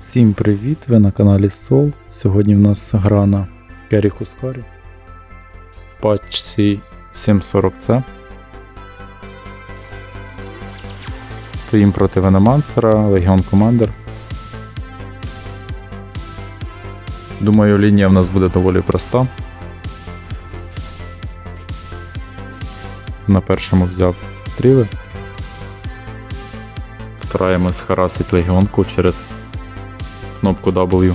Всім привіт! Ви на каналі Сол. Сьогодні в нас гра на Кері Хускарі в патчці 740C. Стоїм проти Венемансера, Легіон Командер. Думаю, лінія в нас буде доволі проста. На першому взяв стріли. Стараємось харасити легіонку через кнопку W.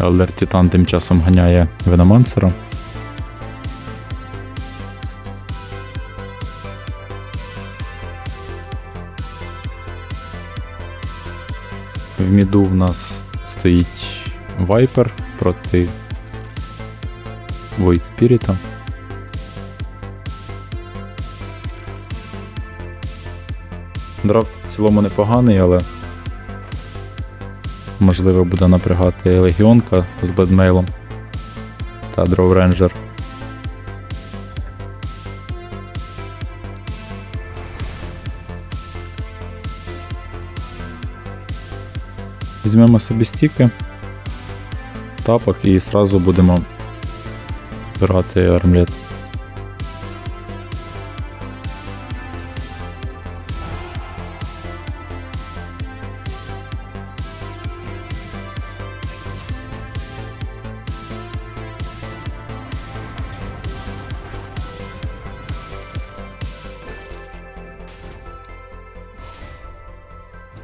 Елдер Титан тим часом ганяє Веномансера. В міду в нас стоїть Вайпер проти Void Spirit. Драфт в цілому непоганий, але можливо буде напрягати Легіонка з бедмейлом та Дров Рейнджер. Візьмемо собі стіки, тапок і зразу будемо збирати армлет.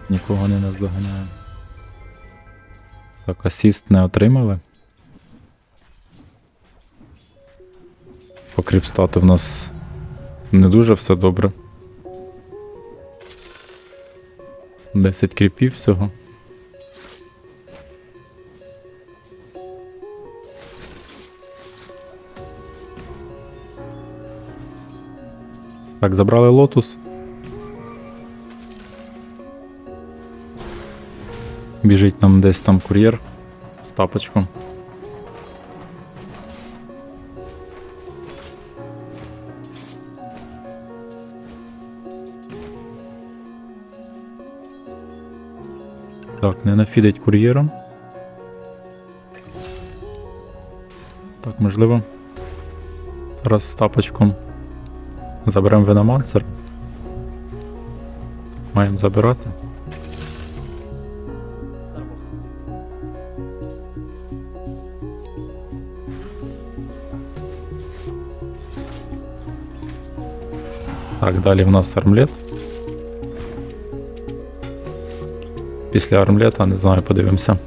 Нікого не наздоганяє. Так, асіст не отримали. По кріпстату в нас не дуже все добре. 10 кріпів всього. Так, забрали лотус. Біжить нам десь там кур'єр з тапочком. Так, не нафідить кур'єром. Так, можливо. Зараз з тапочком заберемо Веномансер. Маємо забирати. Так, далі в нас армлет. Після армлета, не знаю, подивимося.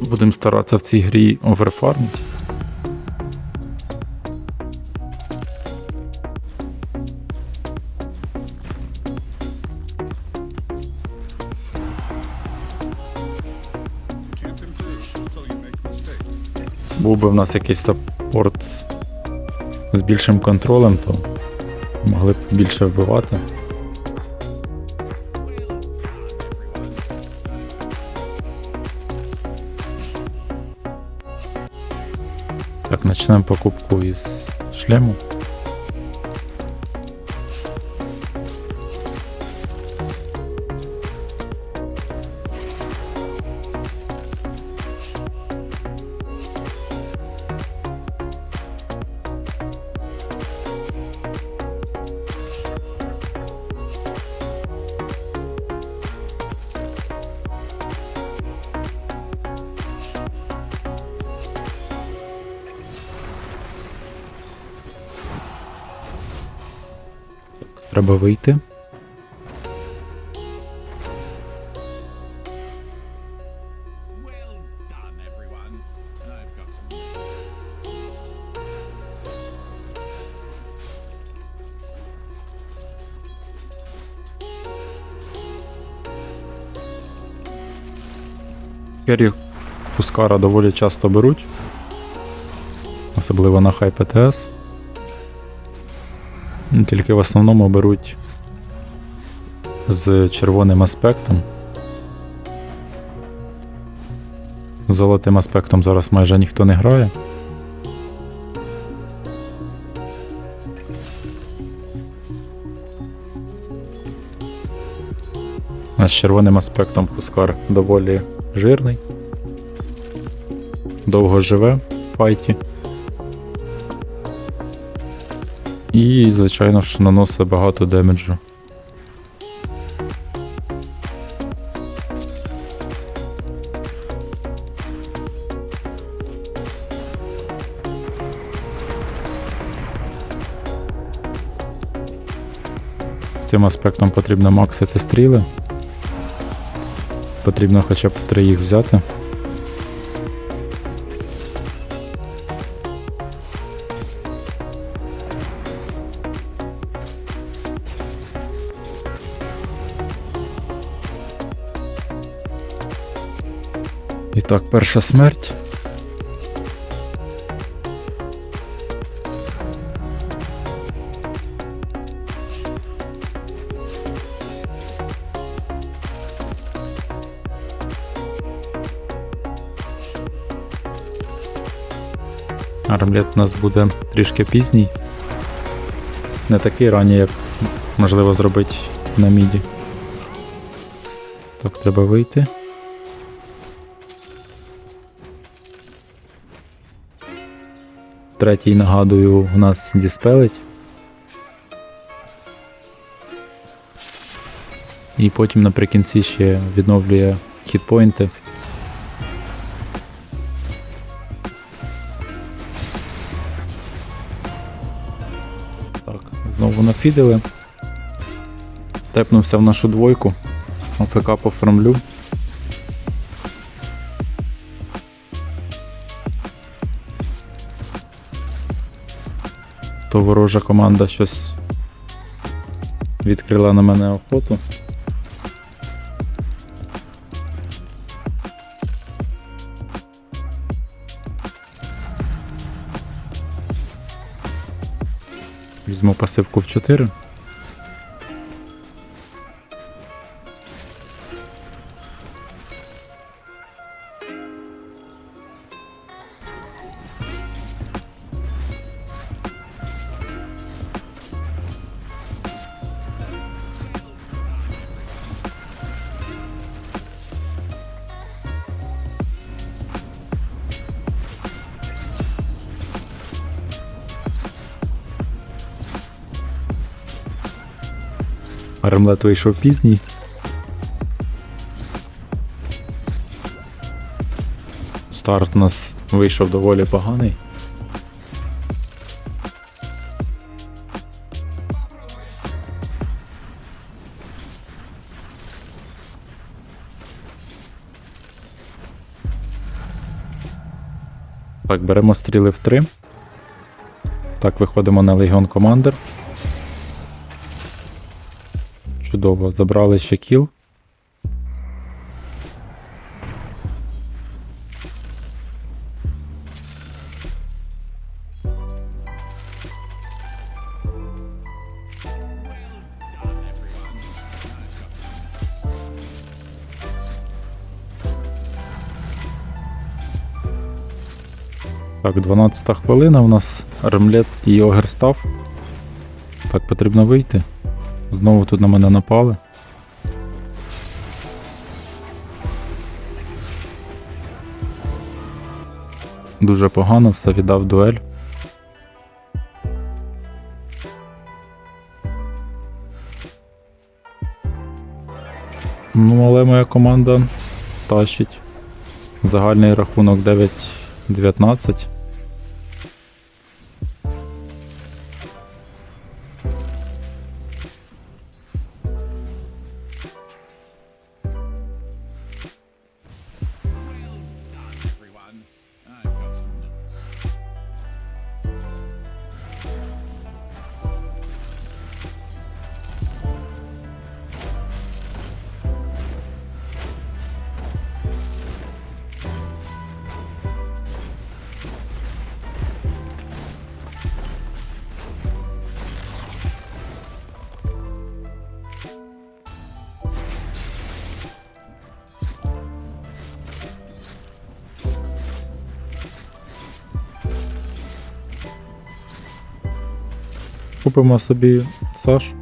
Будемо старатися в цій грі оверфармити. Був би в нас якийсь саппорт з більшим контролем, то могли б більше вбивати. Так, почнемо покупку із шлему. Треба вийти. Керрі Хускара доволі часто беруть. Особливо на хай ПТС. Ну, тільки в основному беруть з червоним аспектом. З золотим аспектом зараз майже ніхто не грає. А з червоним аспектом Хускар доволі жирний, довго живе в файті. І, звичайно ж, наносить багато демеджу. З цим аспектом потрібно максити стріли. Потрібно хоча б три їх взяти. Так, перша смерть. Армлет у нас буде трішки пізній. Не такий ранній, як можливо зробити на міді. Так, треба вийти. Третій, нагадую, у нас діспелить. І потім наприкінці ще відновлює хітпойнти. Так, знову нафідили. Тепнувся в нашу двойку. ОФК пофармлю. То ворожа команда щось відкрила на мене охоту. Візьму пасивку в 4. Ремлет вийшов пізній. Старт у нас вийшов доволі поганий. Так, беремо стріли в 3. Так, виходимо на Легіон Командер. Чудово, забрали ще кіл. Так, 12 хвилина у нас ремлет і огер став. Так, потрібно вийти. Знову тут на мене напали. Дуже погано, все віддав дуель. Ну, але моя команда тащить. Загальний рахунок 9-19. Купимо собі Сашу.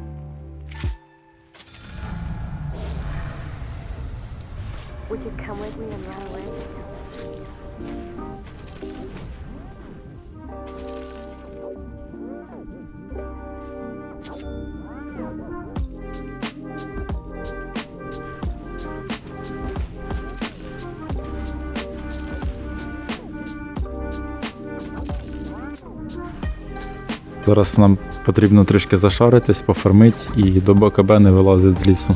Зараз нам потрібно трішки зашаритись, пофармити і до БКБ не вилазить з лісу.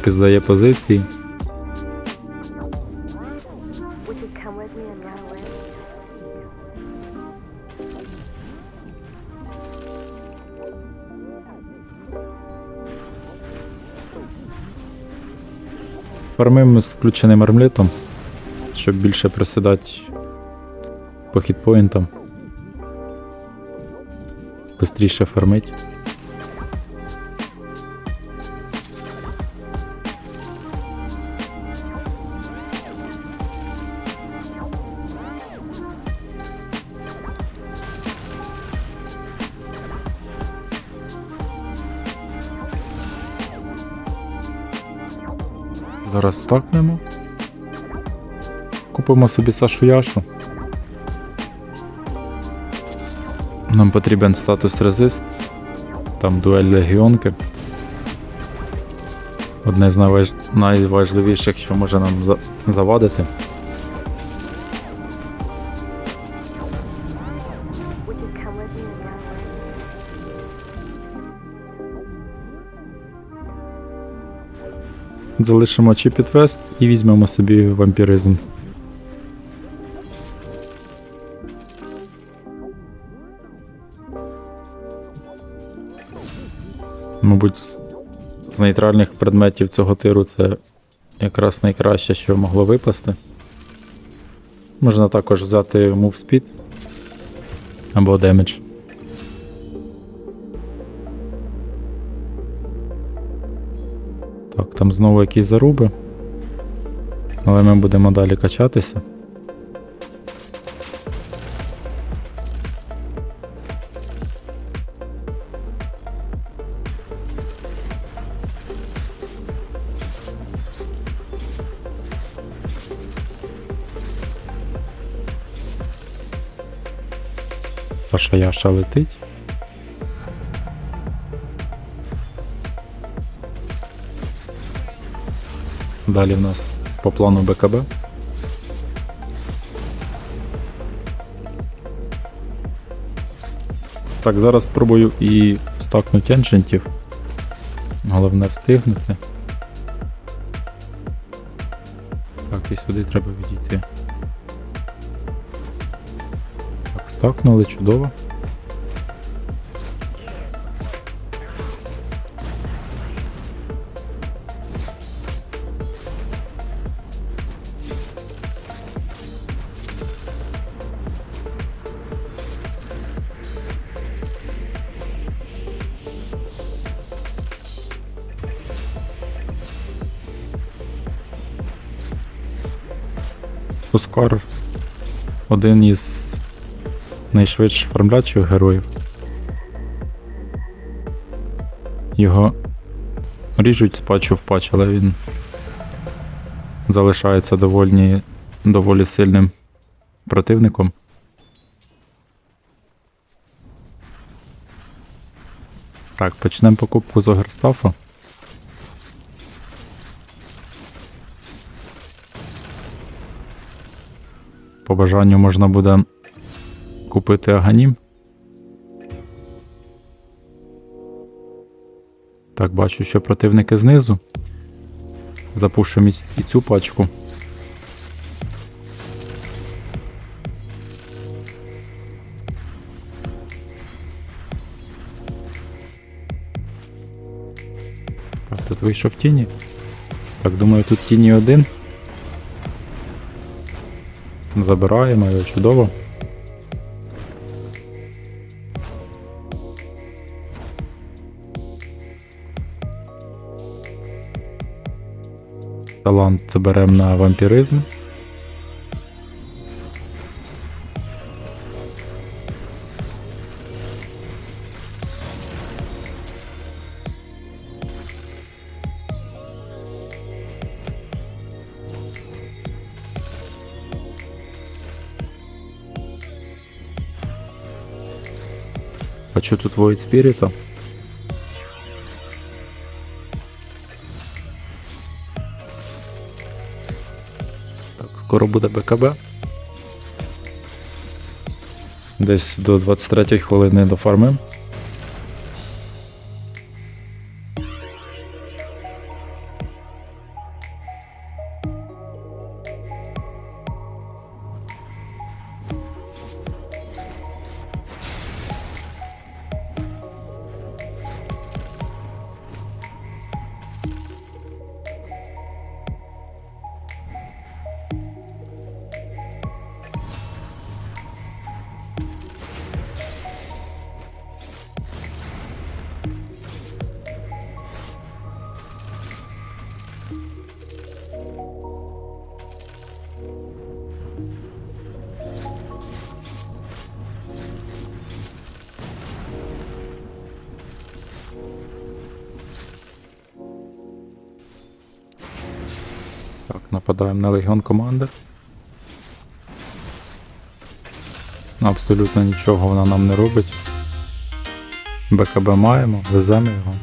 Трішки здає позиції. Фармимо з включеним армлетом, щоб більше присідати по хітпоінтам. Бистріше фармить. Зараз стакнемо. Купимо собі Сашу Яшу. Нам потрібен статус резист. Там дуель легіонки. Одне з найваж... найважливіших, що може нам завадити. Залишимо чіпітвест і візьмемо собі вампіризм. Мабуть, з нейтральних предметів цього тиру це якраз найкраще, що могло випасти. Можна також взяти Move Speed або Damage. Так, там знову якісь заруби. Але ми будемо далі качатися. Саша Яша летить. Далі в нас по плану БКБ. Так, зараз спробую і стакнути еншентів. Головне встигнути. Так, і сюди треба відійти. Так, стакнули, чудово. Оскар один із найшвидш фармлячих героїв. Його ріжуть з патчу в патч, але він залишається доволі, доволі сильним противником. Так, почнемо покупку з Огерстафа. По бажанню можна буде купити аганім. Так, бачу, що противники знизу. Запушимо і цю пачку. Так, тут вийшов тіні. Так, думаю, тут тіні один. Забираємо його чудово. Талант заберемо на вампіризм. Бачу тут Void Spirit. Так, скоро буде БКБ. Десь до 23 хвилини дофармим. Нападаємо на легіон команди. Абсолютно нічого вона нам не робить. БКБ маємо, веземо його.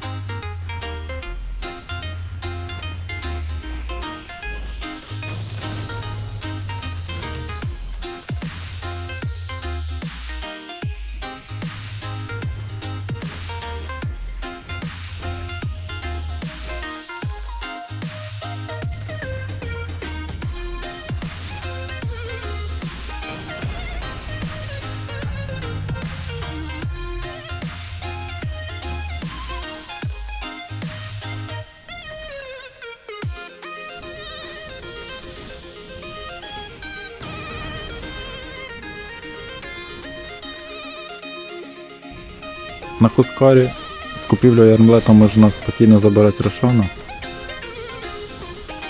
На Хускарі з купівлею армлета можна спокійно забирати Рошана.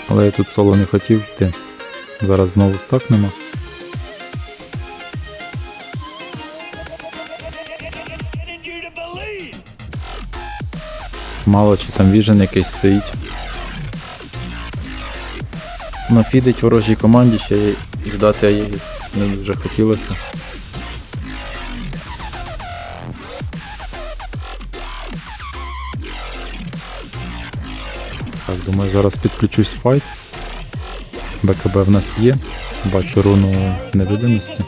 Але я тут соло не хотів йти. Зараз знову стакнемо. Мало чи там віжен якийсь стоїть. Нафідить ворожій команді ще й віддати Аєгіс не дуже хотілося. Думаю, зараз підключусь в файт. БКБ в нас є. Бачу руну невидимості.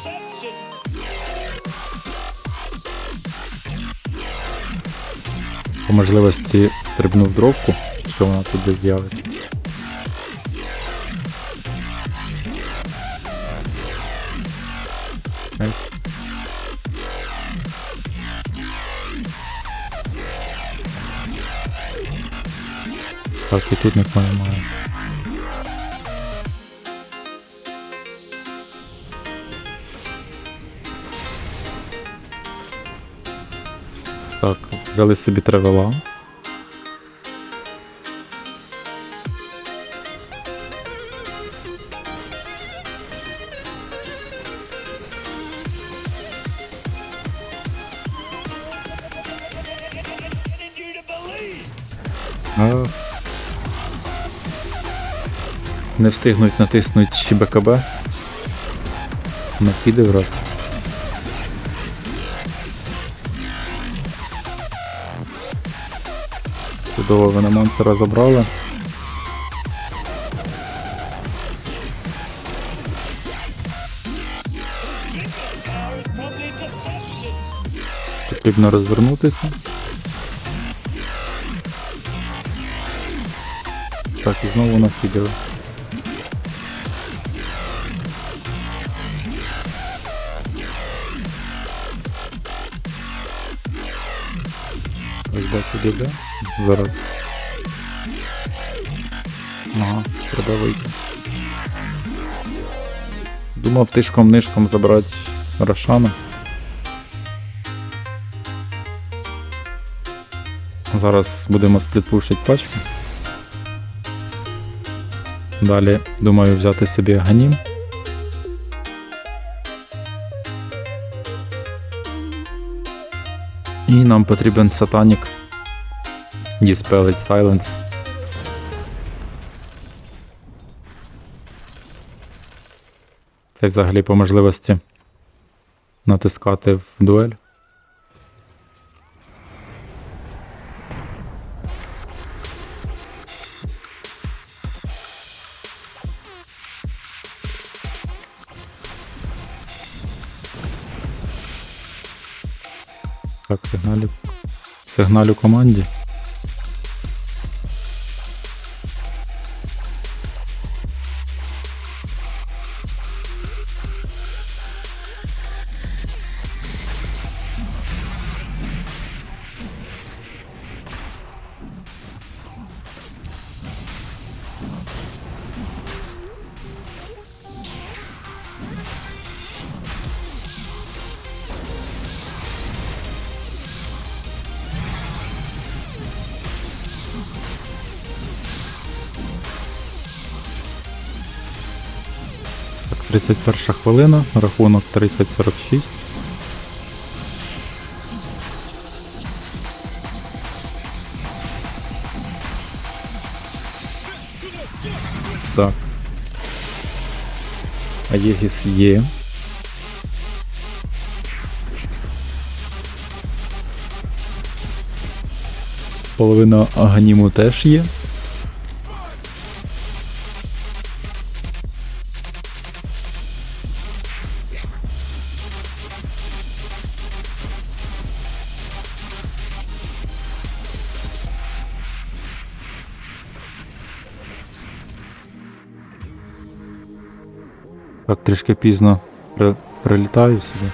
По можливості стрибнув дровку, що вона десь з'явиться. Ей. Так, і тут не немає. Так, взяли собі тревела. Не встигнуть натиснути ще БКБ. Накидив раз. Чудово ви на монстра забрали. Потрібно розвернутися. Так, і знову накидали. Ось діля. Зараз. Ага, треба вийти. Думав тишком нишком забрати Рошана. Зараз будемо сплітпушити пачку. Далі думаю взяти собі ганім. І нам потрібен сатанік. Dispel it silence. Це взагалі по можливості натискати в дуель. Так, сигналю. Сигналю команді. 31 хвилина, рахунок 30-46. Так. Аєгіс є. Половина аганіму теж є. Так, трішки пізно при... прилітаю сюди.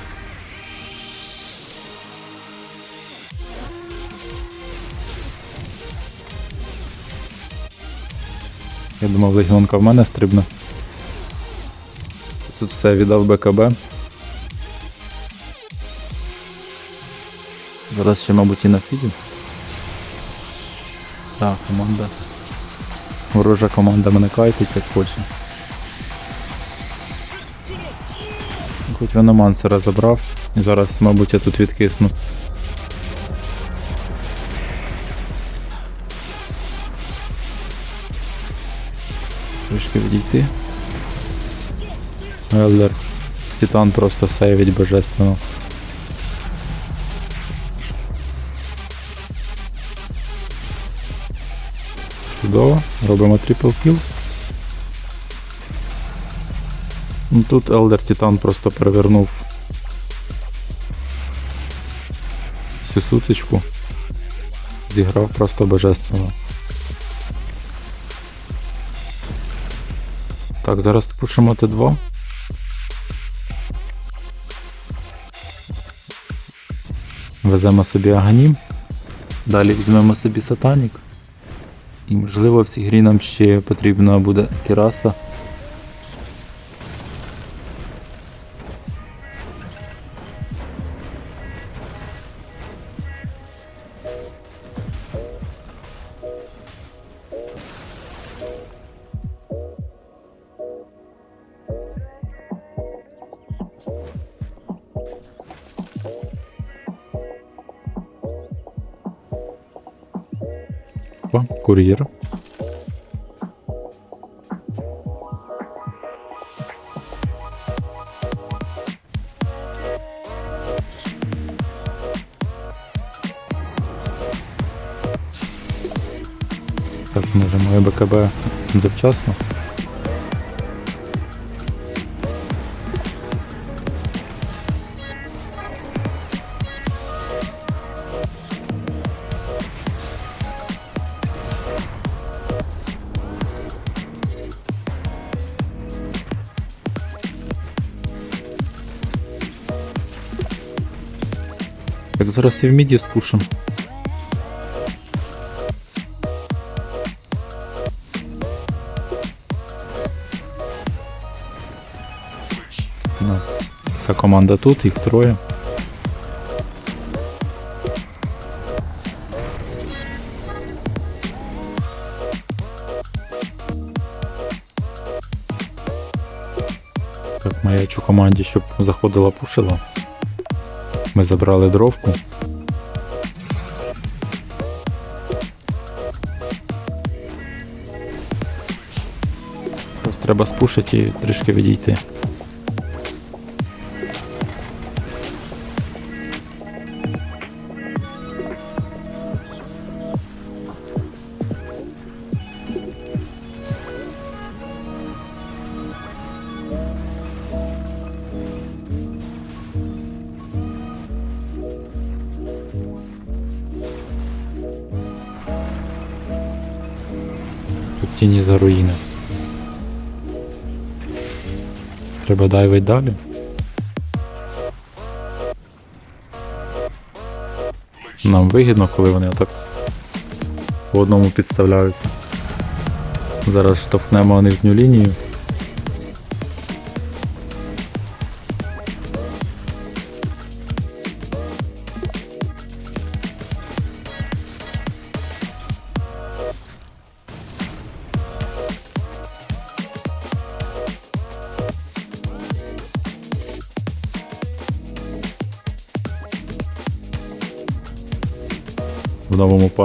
Я думав, легіонка в мене стрибне. Тут все віддав БКБ. Зараз ще, мабуть, і на фіді. Так, команда. Ворожа команда мене кайтить, як хоче. Хоч вона мансера забрав. І зараз, мабуть, я тут відкисну. Трішки відійти. Елдер. Титан просто сейвить божественно. Чудово. Робимо трипл кіл. Тут Елдер Титан просто перевернув всю сутичку. Зіграв просто божественно. Так, зараз пушимо Т2. Веземо собі Аганім. Далі візьмемо собі Сатанік. І можливо в цій грі нам ще потрібна буде Кіраса. Опа, кур'єр. Так, може моє БКБ завчасно. Зараз і в міді спушим. У нас вся команда тут, їх троє. Так, маячу команді, щоб заходила пушила. Ми забрали дровку. Треба спушити і трішки відійти. Тіні за руїни. Треба дайвить далі. Нам вигідно, коли вони так по одному підставляються. Зараз штовхнемо нижню лінію.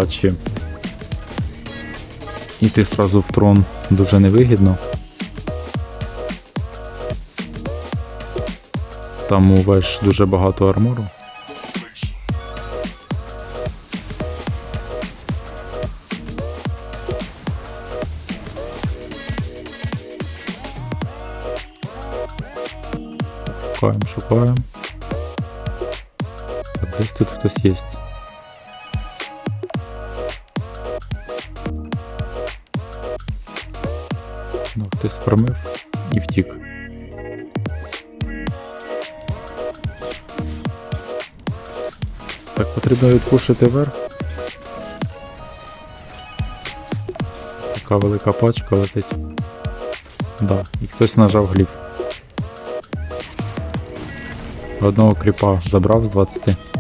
Патчі. Іти сразу в трон дуже невигідно. Там у дуже багато армору. Шукаємо, шукаємо. Десь тут хтось є. Хтось фармив і втік. Так, потрібно відпушити вверх. Така велика пачка летить. Да, і хтось нажав гліф. Одного кріпа забрав з 20.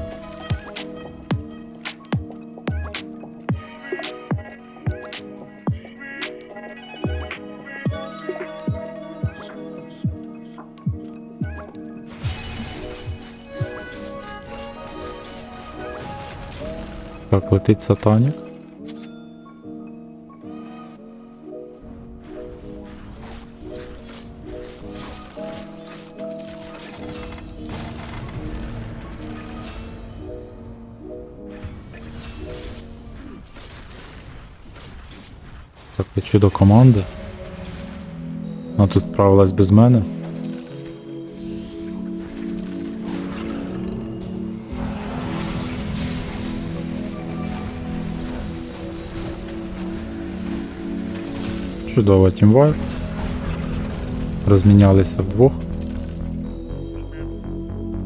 Так, летить сатанік. Так, лечу до команди. Вона тут справилась без мене. Чудово, тімвайп. Розмінялися вдвох.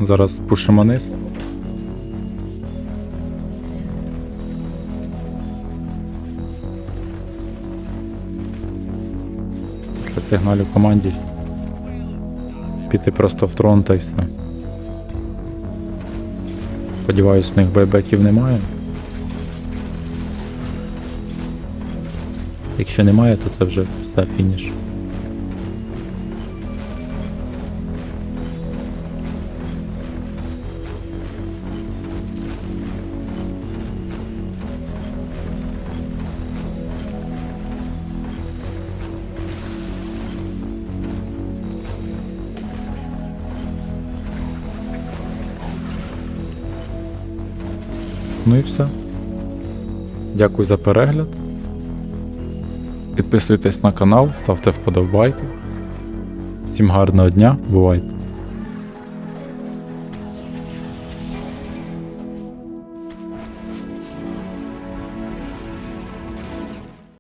Зараз пушимо низ. Після сигналів команді. Піти просто в трон та й все. Сподіваюсь, у них байбеків немає. Якщо немає, то це вже все фініш. Ну і все. Дякую за перегляд. Підписуйтесь на канал, ставте вподобайки. Всім гарного дня, бувайте!